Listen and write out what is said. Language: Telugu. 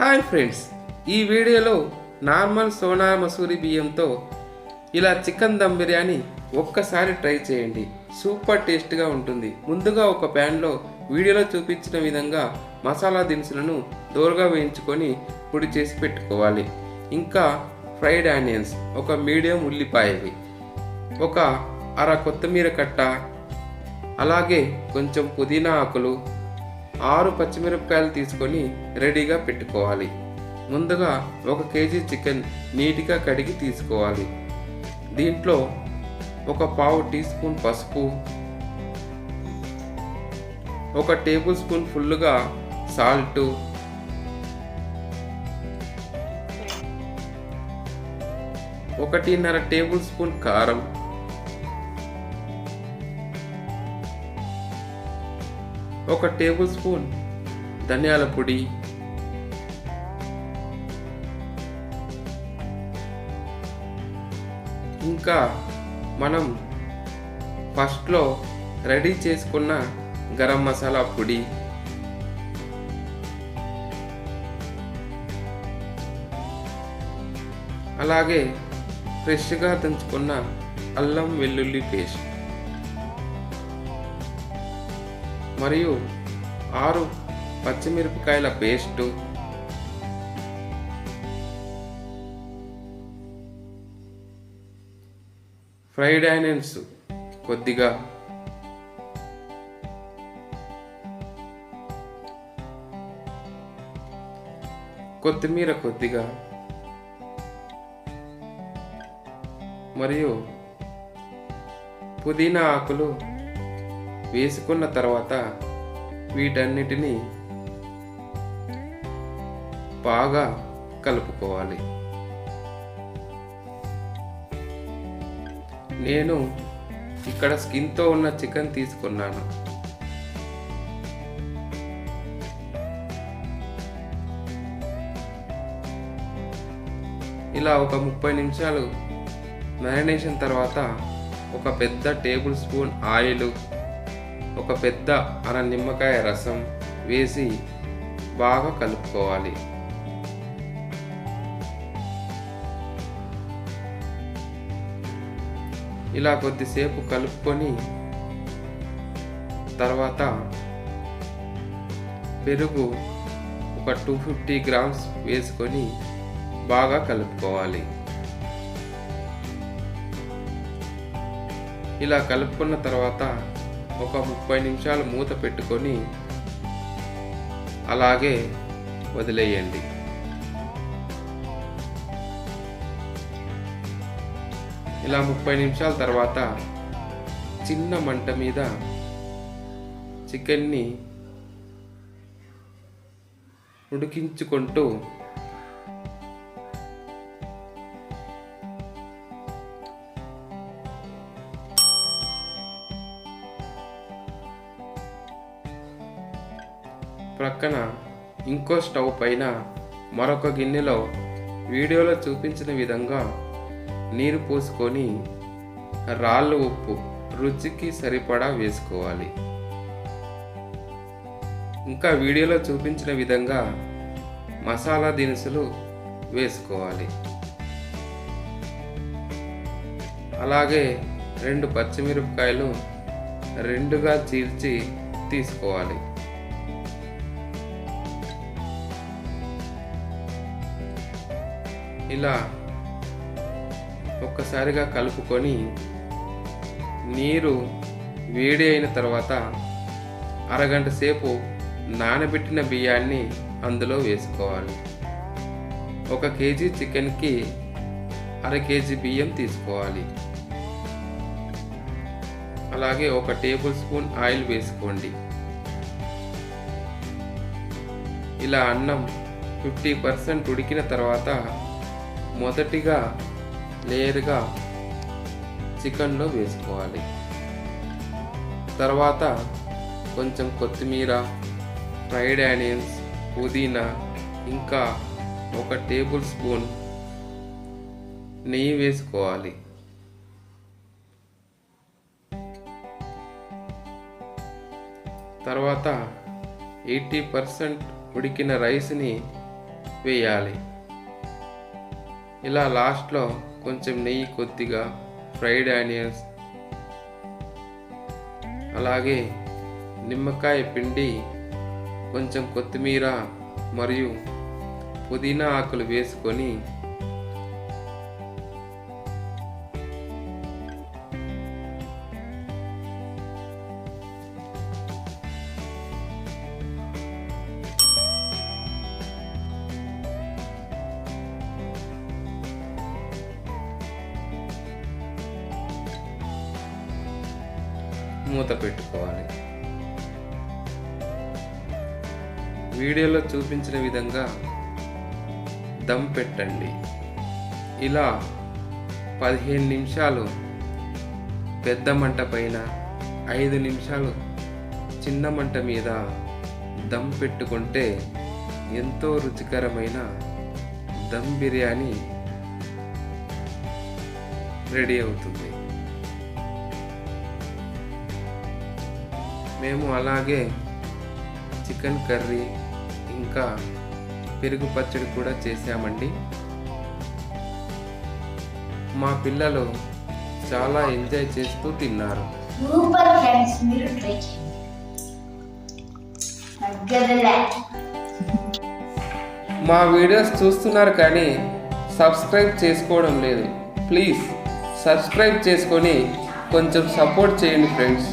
హాయ్ ఫ్రెండ్స్ ఈ వీడియోలో నార్మల్ సోనా మసూరి బియ్యంతో ఇలా చికెన్ దమ్ బిర్యానీ ఒక్కసారి ట్రై చేయండి. సూపర్ టేస్ట్గా ఉంటుంది. ముందుగా ఒక ప్యాన్లో వీడియోలో చూపించిన విధంగా మసాలా దినుసులను దోరగా వేయించుకొని పొడి చేసి పెట్టుకోవాలి. ఇంకా ఫ్రైడ్ ఆనియన్స్ ఒక మీడియం ఉల్లిపాయవి ఒక అర కొత్తిమీర కట్ట అలాగే కొంచెం పుదీనా ఆకులు ఆరు పచ్చిమిరపకాయలు తీసుకొని రెడీగా పెట్టుకోవాలి. ముందుగా ఒక కేజీ చికెన్ నీట్గా కడిగి తీసుకోవాలి. దీంట్లో ఒక పావు టీ స్పూన్ పసుపు ఒక టేబుల్ స్పూన్ ఫుల్లుగా సాల్ట్ ఒకటిన్నర టేబుల్ స్పూన్ కారం ఒక టేబుల్ స్పూన్ ధనియాల పొడి. ఇంకా మనం ఫస్ట్లో రెడీ చేసుకున్న గరం మసాలా పొడి. అలాగే ఫ్రెష్గా దంచుకున్న అల్లం వెల్లుల్లి పేస్ట్. మరియు ఆరు పచ్చిమిరపకాయల పేస్టు. ఫ్రైడ్ ఆనియన్స్ కొద్దిగా. కొత్తిమీర కొద్దిగా. మరియు పుదీనా ఆకులు వేసుకున్న తర్వాత వీటన్నిటిని బాగా కలుపుకోవాలి. నేను ఇక్కడ స్కిన్తో ఉన్న చికెన్ తీసుకున్నాను. ఇలా ఒక ముప్పై నిమిషాలు మ్యారినేషన్ తర్వాత ఒక పెద్ద టేబుల్ స్పూన్ ఆయిల్ ఒక పెద్ద అర నిమ్మకాయ రసం వేసి బాగా కలుపుకోవాలి. ఇలా కొద్దిసేపు కలుపుకొని తర్వాత పెరుగు ఒక టూ ఫిఫ్టీ గ్రామ్స్ వేసుకొని బాగా కలుపుకోవాలి. ఇలా కలుపుకున్న తర్వాత ఒక ముప్పై నిమిషాలు మూత పెట్టుకొని అలాగే వదిలేయండి. ఇలా ముప్పై నిమిషాల తర్వాత చిన్న మంట మీద చికెన్ని ఉడికించుకుంటూ ప్రక్కన ఇంకో స్టవ్ పైన మరొక గిన్నెలో వీడియోలో చూపించిన విధంగా నీరు పోసుకొని రాళ్ళు ఉప్పు రుచికి సరిపడా వేసుకోవాలి. ఇంకా వీడియోలో చూపించిన విధంగా మసాలా దినుసులు వేసుకోవాలి. అలాగే రెండు పచ్చిమిరపకాయలు రెండుగా చీల్చి తీసుకోవాలి. ఇలా ఒక్కసారిగా కలుపుకొని నీరు వేడి అయిన తర్వాత అరగంట సేపు నానబెట్టిన బియ్యాన్ని అందులో వేసుకోవాలి. ఒక కేజీ చికెన్కి అర కేజీ బియ్యం తీసుకోవాలి. అలాగే ఒక టేబుల్ స్పూన్ ఆయిల్ వేసుకోండి. ఇలా అన్నం ఫిఫ్టీ పర్సెంట్ ఉడికిన తర్వాత మొదటిగా లేయర్గా చికెన్లో వేసుకోవాలి. తర్వాత కొంచెం కొత్తిమీర ఫ్రైడ్ ఆనియన్స్ పుదీనా ఇంకా ఒక టేబుల్ స్పూన్ నెయ్యి వేసుకోవాలి. తర్వాత ఎయిటీ పర్సెంట్ ఉడికిన రైస్ని వేయాలి. ఇలా లాస్ట్లో కొంచెం నెయ్యి కొద్దిగా ఫ్రైడ్ ఆనియన్స్ అలాగే నిమ్మకాయ పిండి కొంచెం కొత్తిమీర మరియు పుదీనా ఆకులు వేసుకొని మూత పెట్టుకోవాలి. వీడియోలో చూపించిన విధంగా దమ్ పెట్టండి. ఇలా పదిహేను నిమిషాలు పెద్ద మంట పైన ఐదు నిమిషాలు చిన్న మంట మీద దమ్ పెట్టుకుంటే ఎంతో రుచికరమైన దమ్ బిర్యానీ రెడీ అవుతుంది. మేము అలాగే చికెన్ కర్రీ ఇంకా పెరుగు పచ్చడి కూడా చేశామండి. మా పిల్లలు చాలా ఎంజాయ్ చేస్తూ తిన్నారు. సూపర్ ఫ్రెండ్స్ మీరు ట్రై చేయండి. నగ్గదలే మా వీడియోస్ చూస్తున్నారు కానీ సబ్స్క్రైబ్ చేసుకోవడం లేదు. ప్లీజ్ సబ్స్క్రైబ్ చేసుకొని కొంచెం సపోర్ట్ చేయండి ఫ్రెండ్స్.